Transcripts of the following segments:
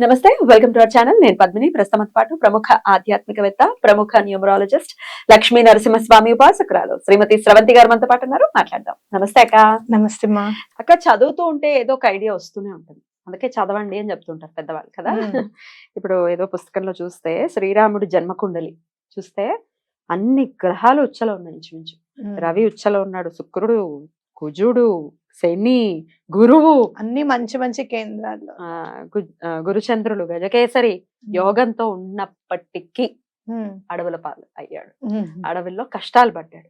నమస్తే welcome to our channel. నేను పద్మిని. ప్రస్తుతంతో పాటు ప్రముఖ ఆధ్యాత్మికవేత్త ప్రముఖ న్యూమరాలజిస్ట్ లక్ష్మీ నరసింహస్వామి ఉపాసకురాలు శ్రీమతి స్రవంతి గారు మనతో పాటు ఉన్నారు. మాట్లాడదాం. నమస్తే అక్క. నమస్తే మా అక్క చదువుతూ ఉంటే ఏదో ఒక ఐడియా వస్తూనే ఉంటుంది. అందుకే చదవండి అని చెప్తుంటారు పెద్దవాళ్ళు కదా. ఇప్పుడు ఏదో పుస్తకంలో చూస్తే శ్రీరాముడి జన్మకుండలి. చూస్తే అన్ని గ్రహాలు ఉచ్చలో ఉన్నాయి ఇంచుమించు. రవి ఉచ్చలో ఉన్నాడు శుక్రుడు కుజుడు శని గురువు. అన్ని మంచి మంచి కేంద్రాల్లో. ఆ, గు- ఆ, గురుచంద్రుడు గజకేసరి యోగంతో ఉన్నప్పటికీ. అడవుల పాలు అయ్యాడు. అడవుల్లో కష్టాలు పడ్డాడు.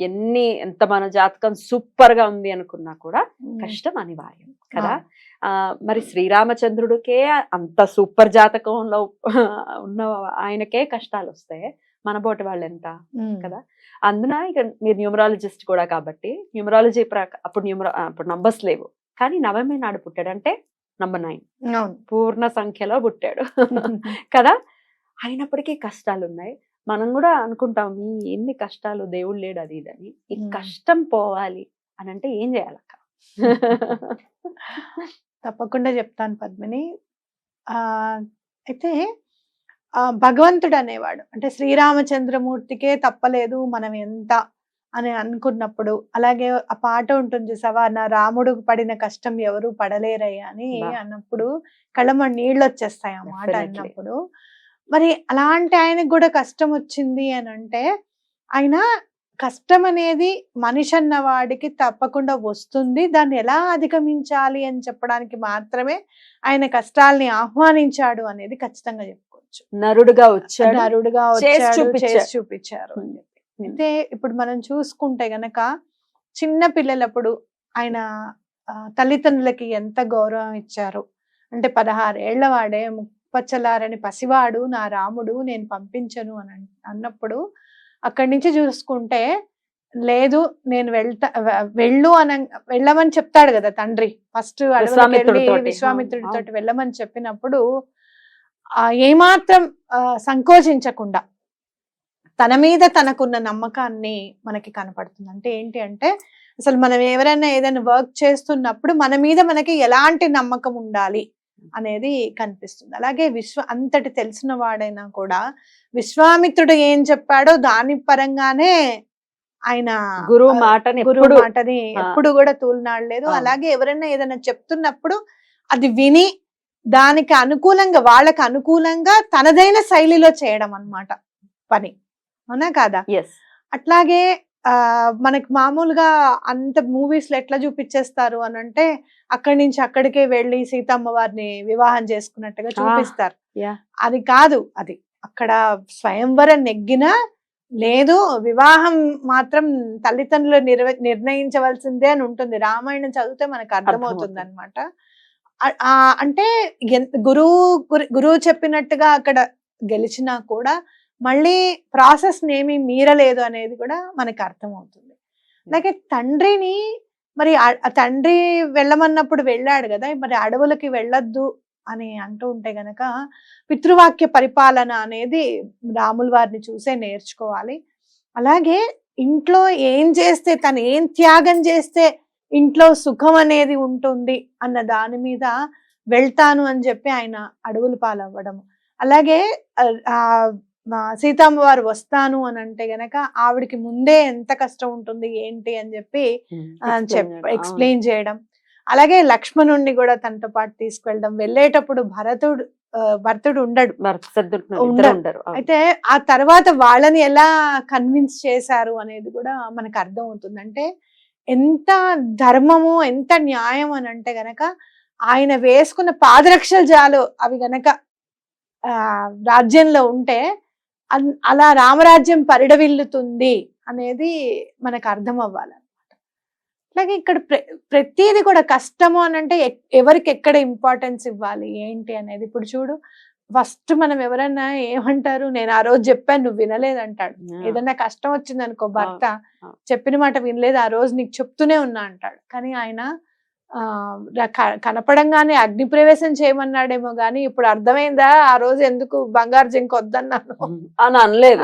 ఎన్ని ఎంత మన జాతకం సూపర్గా ఉంది అనుకున్నా కూడా కష్టం అనివార్యం కదా? ఆ మరి శ్రీరామచంద్రుడికే అంత సూపర్ జాతకంలో ఉన్న ఆయనకే కష్టాలు వస్తాయి మన బోటి వాళ్ళు ఎంత. కదా? అందున ఇక మీరు న్యూమరాలజిస్ట్ కూడా కాబట్టి న్యూమరాలజీ ప్రక అప్పుడు న్యూమరా అప్పుడు నంబర్స్ లేవు. కానీ నవమి నాడు పుట్టాడంటే నంబర్ నైన్. పూర్ణ సంఖ్యలో పుట్టాడు. కదా? అయినప్పటికీ కష్టాలు ఉన్నాయి మనం కూడా అనుకుంటాం "ఈ ఎన్ని కష్టాలు దేవుడు లేడు అది ఇదని ఈ. కష్టం పోవాలి అని అంటే ఏం చేయాలక్క? తప్పకుండా చెప్తాను పద్మిని. ఆ అయితే భగవంతుడు అనేవాడు అంటే శ్రీరామచంద్రమూర్తికే తప్పలేదు మనం ఎంత అని అనుకున్నప్పుడు. అలాగే ఆ పాట ఉంటుంది చూసావా? నా రాముడు పడిన కష్టం ఎవరు పడలేరయ్యా అని. అన్నప్పుడు కళ్ళమ నీళ్ళు వచ్చేస్తాయి ఆ మాట. అన్నప్పుడు. మరి అలాంటి ఆయనకు కూడా కష్టం వచ్చింది అని అంటే ఆయన కష్టం అనేది మనిషి అన్న వాడికి తప్పకుండా వస్తుంది. దాన్ని ఎలా అధిగమించాలి అని చెప్పడానికి మాత్రమే ఆయన కష్టాల్ని ఆహ్వానించాడు అనేది ఖచ్చితంగా చెప్పుకోవచ్చు నరుడుగా వచ్చాడు. నరుడుగా చేసి వచ్చాడు చూపించాడు. చేసి చూపించారు అయితే ఇప్పుడు మనం చూసుకుంటే గనక చిన్న పిల్లలప్పుడు ఆయన తల్లిదండ్రులకి ఎంత గౌరవం ఇచ్చారు? అంటే పదహారు ఏళ్ళ వాడే ముప్పచ్చలారని పసివాడు నా రాముడు నేను పంపించను అని అన్- అన్నప్పుడు అక్కడి నుంచి చూసుకుంటే లేదు నేను వెళ్తా వెళ్ళు అన వెళ్ళమని చెప్తాడు కదా తండ్రి. ఫస్ట్ వెళ్ళి విశ్వామిత్రుడితోటి. విశ్వామిత్రుడితో. వెళ్ళమని చెప్పినప్పుడు ఏమాత్రం సంకోచించకుండా తన మీద తనకున్న నమ్మకాన్ని మనకి కనపడుతుంది అంటే ఏంటి అంటే అసలు మనం ఎవరైనా ఏదైనా వర్క్ చేస్తున్నప్పుడు మన మీద మనకి ఎలాంటి నమ్మకం ఉండాలి అనేది కనిపిస్తుంది అలాగే విశ్వ అంతటి తెలిసిన వాడైనా కూడా విశ్వామిత్రుడు ఏం చెప్పాడో దాని పరంగానే ఆయన గురువు మాటని గురువు మాటని. ఎప్పుడు కూడా తూలినాడలేదు. అలాగే ఎవరైనా ఏదైనా చెప్తున్నప్పుడు అది విని దానికి అనుకూలంగా వాళ్ళకి అనుకూలంగా తనదైన శైలిలో చేయడం అన్నమాట పని. అవునా కాదా? అట్లాగే ఆ మనకి మామూలుగా అంత మూవీస్లో ఎట్లా చూపించేస్తారు అని అంటే అక్కడి నుంచి అక్కడికే వెళ్ళి సీతమ్మ వారిని వివాహం చేసుకున్నట్టుగా చూపిస్తారు. అది కాదు అది. అక్కడ స్వయంవరం నెగ్గిన లేదు వివాహం మాత్రం తల్లిదండ్రులు నిర్వ నిర్ణయించవలసిందే అని ఉంటుంది. రామాయణం చదివితే మనకు అర్థమవుతుంది. అనమాట అంటే గురువు గురి- గురువు చెప్పినట్టుగా అక్కడ గెలిచినా కూడా మళ్ళీ ప్రాసెస్ ఏమీ మీరలేదు అనేది కూడా మనకు అర్థమవుతుంది. అలాగే తండ్రిని మరి తండ్రి వెళ్ళమన్నప్పుడు వెళ్ళాడు కదా మరి అడవులకి వెళ్ళొద్దు అని అంటూ ఉంటే గనక పితృవాక్య పరిపాలన అనేది రాముల వారిని చూసే నేర్చుకోవాలి. అలాగే ఇంట్లో ఏం చేస్తే తను ఏం త్యాగం చేస్తే ఇంట్లో సుఖం అనేది ఉంటుంది అన్న దాని మీద వెళ్తాను అని చెప్పి ఆయన అడవుల పాలవ్వడం. అలాగే సీతమ్మ వారు వస్తాను అని అంటే గనక ఆవిడకి ముందే ఎంత కష్టం ఉంటుంది ఏంటి అని చెప్పి చెప్ ఎక్స్ప్లెయిన్ చేయడం. అలాగే లక్ష్మణుణ్ణి కూడా తనతో పాటు తీసుకెళ్ళడం. వెళ్ళేటప్పుడు భరతుడు భరతుడు ఉండడు. ఉండరు. అయితే ఆ తర్వాత వాళ్ళని ఎలా కన్విన్స్ చేశారు అనేది కూడా మనకు అర్థం అవుతుంది అంటే ఎంత ధర్మము ఎంత న్యాయం అని అంటే గనక ఆయన వేసుకున్న పాదరక్షలు చాలు. అవి గనక ఆ రాజ్యంలో ఉంటే అలా రామరాజ్యం పరిడవిల్లుతుంది అనేది మనకు అర్థం అవ్వాలన్నమాట అలాగే ఇక్కడ ప్ర- ప్రతిదీ కూడా కష్టము అని అంటే ఎవరికి ఎక్కడ ఇంపార్టెన్స్ ఇవ్వాలి ఏంటి అనేది. ఇప్పుడు చూడు ఫస్ట్ మనం ఎవరన్నా ఏమంటారు? నేను ఆ రోజు చెప్పాను నువ్వు వినలేదంటాడు. ఏదన్నా కష్టం వచ్చింది అనుకో భర్త. చెప్పిన మాట వినలేదు ఆ రోజు నీకు చెప్తూనే ఉన్నా అంటాడు. కానీ ఆయన కనపడంగానే అగ్ని ప్రవేశం చేయమన్నాడేమో గాని ఇప్పుడు అర్థమైందా? ఆ రోజు ఎందుకు బంగారు జింక వద్దన్నాను? అని అనలేదు.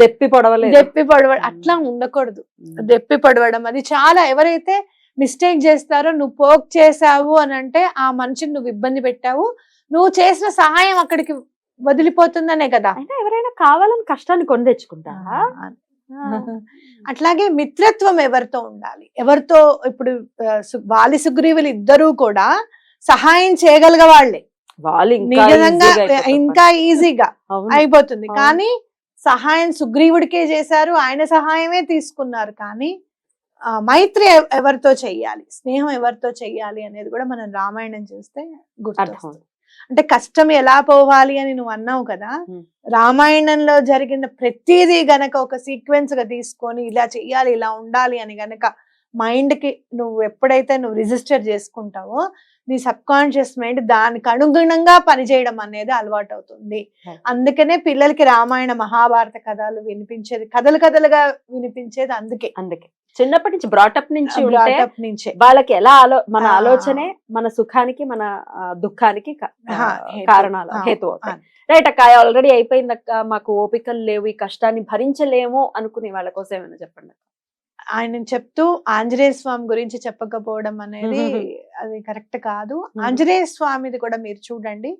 దెప్పి పొడవలేదు. దెప్పి పడవ అట్లా ఉండకూడదు. దెప్పి పడవడం అది చాలా ఎవరైతే మిస్టేక్ చేస్తారో నువ్వు పోక్ చేసావు అని అంటే ఆ మనిషిని నువ్వు ఇబ్బంది పెట్టావు. నువ్వు చేసిన సహాయం అక్కడికి వదిలిపోతుందనే కదా. అయినా ఎవరైనా కావాలని కష్టాన్ని కొని తెచ్చుకుంటారా? అట్లాగే మిత్రత్వం ఎవరితో ఉండాలి? ఎవరితో ఇప్పుడు వాలి సుగ్రీవులు ఇద్దరూ కూడా సహాయం చేయగలిగ వాళ్ళే. నిజంగా. ఇంకా ఈజీగా. అయిపోతుంది. కానీ సహాయం సుగ్రీవుడికే చేశారు ఆయన సహాయమే తీసుకున్నారు. కానీ మైత్రి ఎవ- ఎవరితో చెయ్యాలి? స్నేహం ఎవరితో చెయ్యాలి అనేది కూడా మనం రామాయణం చూస్తే గుర్తు. అంటే కష్టం ఎలా పోవాలి అని నువ్వు అన్నావు కదా. రామాయణంలో జరిగిన ప్రతిదీ గనక ఒక సీక్వెన్స్గా తీసుకొని ఇలా చెయ్యాలి ఇలా ఉండాలి అని గనక మైండ్కి నువ్వు ఎప్పుడైతే నువ్వు రిజిస్టర్ చేసుకుంటావో నీ సబ్ కాన్షియస్ మైండ్ దానికి అనుగుణంగా పనిచేయడం అనేది అలవాటు అవుతుంది. అందుకనే పిల్లలకి రామాయణ మహాభారత కథలు వినిపించేది కథలు కథలుగా వినిపించేది అందుకే అందుకే చిన్నప్పటి నుంచి బ్రాటప్ నుంచి ఉంటే బ్రాటప్ నుంచే. వాళ్ళకి ఎలా ఆలో మన. ఆలోచనే మన సుఖానికి మన దుఃఖానికి. కారణాలు హేతు. అవుతాయి. రైట్ అక్క ఆల్రెడీ అయిపోయింది అక్క మాకు ఓపికలు లేవు ఈ కష్టాన్ని భరించలేము అనుకునే వాళ్ళ కోసం ఏమైనా చెప్పండి ఆయన చెప్తూ ఆంజనేయ స్వామి గురించి చెప్పకపోవడం అనేది అది కరెక్ట్ కాదు. ఆంజనేయ స్వామిది కూడా మీరు చూడండి.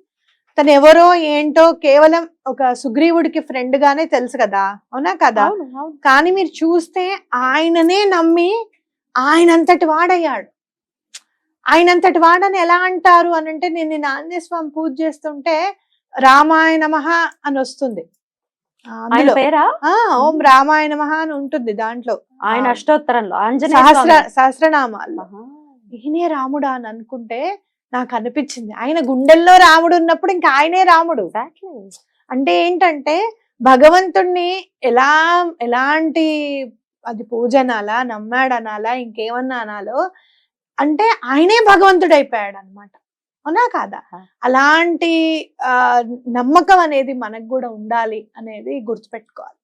తను ఎవరో ఏంటో కేవలం ఒక సుగ్రీవుడికి ఫ్రెండ్ గానే తెలుసు కదా అవునా కదా. కానీ మీరు చూస్తే ఆయననే నమ్మి ఆయనంతటి వాడయ్యాడు ఆయనంతటి వాడని ఎలా అంటారు అని అంటే నేను ఆంజనేయ స్వామి పూజ చేస్తుంటే రామాయణ మహ అని వస్తుంది ఓం రామాయణ మహ అని ఉంటుంది దాంట్లో ఆయన. అష్టోత్తరంలో ఆంజనేయ సహస్ర. సహస్రనామాల్లో. ఈయనే రాముడా అని అనుకుంటే నాకు అనిపించింది ఆయన గుండెల్లో రాముడు ఉన్నప్పుడు ఇంకా ఆయనే రాముడు. అంటే ఏంటంటే భగవంతుణ్ణి ఎలా ఎలాంటి అది పూజ అనాలా నమ్మాడు అనాలా ఇంకేమన్నా అనాలో అంటే ఆయనే భగవంతుడు అయిపోయాడు అనమాట అవునా కాదా. అలాంటి ఆ నమ్మకం అనేది మనకు కూడా ఉండాలి అనేది గుర్తుపెట్టుకోవాలి.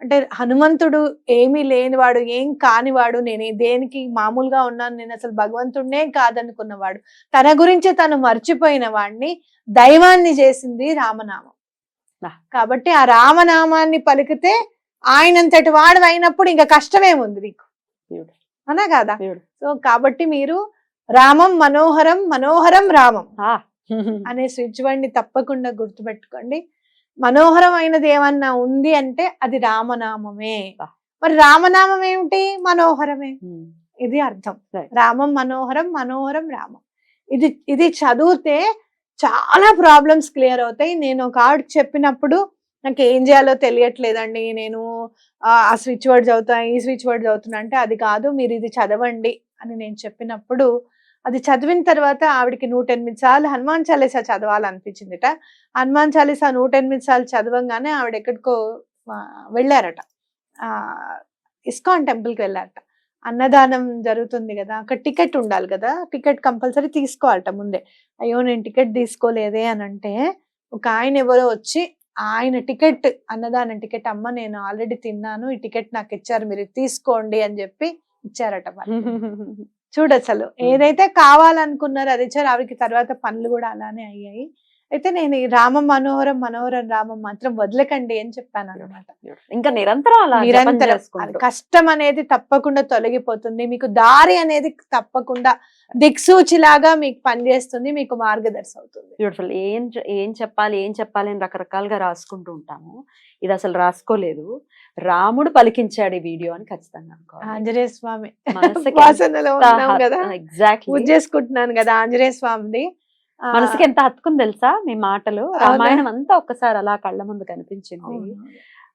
అంటే హనుమంతుడు ఏమీ లేనివాడు ఏం కానివాడు నేను దేనికి మామూలుగా ఉన్నాను నేను అసలు భగవంతుడినే కాదనుకున్నవాడు తన గురించి తను మర్చిపోయిన వాడిని దైవాన్ని చేసింది రామనామం. కాబట్టి ఆ రామనామాన్ని పలికితే ఆయనంతటి వాడు అయినప్పుడు ఇంకా కష్టమేముంది నీకు. అనా కాదా. సో కాబట్టి మీరు రామం మనోహరం మనోహరం రామం. అనే స్విచ్ని తప్పకుండా గుర్తుపెట్టుకోండి మనోహరమైనది ఏమన్నా ఉంది అంటే అది రామనామమే. మరి రామనామం ఏమిటి? మనోహరమే. ఇది అర్థం. రామం మనోహరం మనోహరం రామం. ఇది ఇది చదివితే చాలా ప్రాబ్లమ్స్ క్లియర్ అవుతాయి. నేను ఒక ఆవిడ చెప్పినప్పుడు నాకు ఏం చేయాలో తెలియట్లేదండి. నేను ఆ స్విచ్ వర్డ్ చదువుతా ఈ స్విచ్ వర్డ్ చదువుతున్నా అంటే అది కాదు మీరు ఇది చదవండి అని నేను చెప్పినప్పుడు అది చదివిన తర్వాత ఆవిడకి నూట ఎనిమిది సార్లు హనుమాన్ చాలీసా చదవాలనిపించిందిట. హనుమాన్ చాలీసా నూట ఎనిమిది సార్లు చదవంగానే ఆవిడ ఎక్కడికో వెళ్ళారట. ఆ ఇస్కాన్ టెంపుల్కి వెళ్ళారట. అన్నదానం జరుగుతుంది కదా అక్కడ టికెట్ ఉండాలి కదా టికెట్ కంపల్సరీ తీసుకోవాలట ముందే. అయ్యో నేను టికెట్ తీసుకోలేదే అని అంటే ఒక ఆయన ఎవరో వచ్చి ఆయన టికెట్ అన్నదానం టికెట్ అమ్మ నేను ఆల్రెడీ తిన్నాను ఈ టికెట్ నాకు ఇచ్చారు మీరు తీసుకోండి అని చెప్పి ఇచ్చారట మరి చూడు అసలు ఏదైతే కావాలనుకున్నారో అది ఇచ్చారు ఆవిడకి తర్వాత పనులు కూడా అలానే అయ్యాయి. అయితే నేను ఈ రామం మనోహరం మనోహరం రామం మాత్రం వదలకండి అని చెప్పాను అనమాట ఇంకా నిరంతరం అలా నిరంతరం. కష్టం అనేది తప్పకుండా తొలగిపోతుంది. మీకు దారి అనేది తప్పకుండా దిక్సూచిలాగా మీకు పనిచేస్తుంది మీకు మార్గదర్శి అవుతుంది బ్యూటిఫుల్ ఏం ఏం చెప్పాలి ఏం చెప్పాలి అని రకరకాలుగా రాసుకుంటూ ఉంటాము. ఇది అసలు రాసుకోలేదు. రాముడు పలికించాడు ఈ వీడియో అని ఖచ్చితంగా ఆంజనేయ స్వామి. కదా. పూజ ఎగ్జాక్ట్లీ చేసుకుంటున్నాను కదా ఆంజనేయ స్వామిది ఆ, మనసుకి ఎంత హత్తుకుని తెలుసా? మీ మాటలు. రామాయణం అంతా ఒక్కసారి అలా కళ్ళ ముందు కనిపించింది.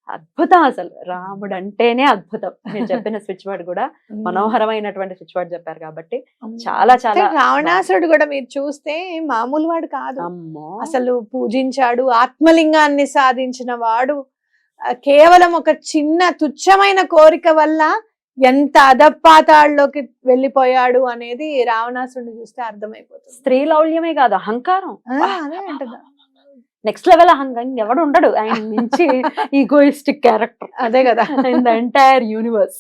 అద్భుతం అసలు. రాముడు అంటేనే అద్భుతం. మీరు చెప్పిన స్విచ్ వర్డ్ కూడా మనోహరమైనటువంటి స్విచ్ వర్డ్ చెప్పారు కాబట్టి. చాలా చాలా రావణాసురుడు కూడా మీరు చూస్తే మామూలు వాడు కాదు. అమ్మో. అసలు పూజించాడు ఆత్మలింగాన్ని సాధించిన వాడు. కేవలం ఒక చిన్న తుచ్చమైన కోరిక వల్ల ఎంత అధపాతాల్లోకి వెళ్ళిపోయాడు అనేది రావణాసురుడిని చూస్తే అర్థమైపోతుంది. స్త్రీ లౌల్యమే కాదు అహంకారం. నెక్స్ట్ లెవెల్ అహంకారం ఎవడు ఉండడు. ఆయన మించి ఈగోయిస్టిక్ క్యారెక్టర్ అదే కదా. ఇన్ ద ఎంటైర్ యూనివర్స్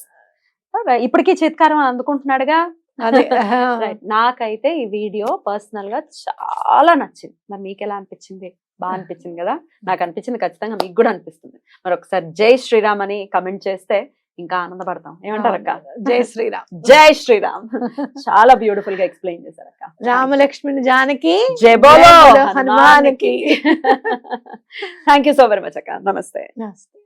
ఇప్పటికీ చిత్కారం అందుకుంటున్నాడుగా. నాకైతే ఈ వీడియో పర్సనల్గా చాలా నచ్చింది. మరి మీకు ఎలా అనిపించింది? బాగా అనిపించింది కదా? నాకు అనిపించింది ఖచ్చితంగా మీకు కూడా అనిపిస్తుంది. మరి ఒకసారి జై శ్రీరామ్ అని కమెంట్ చేస్తే ఇంకా ఆనందపడతాం. ఏమంటారు అక్క? జై శ్రీరామ్. జై శ్రీరామ్. చాలా బ్యూటిఫుల్గా ఎక్స్ప్లెయిన్ చేశారు అక్క. రామలక్ష్మణి జానకి జై బోలో హనుమాన్కి. Thank you so very much అక్క. నమస్తే. నమస్తే.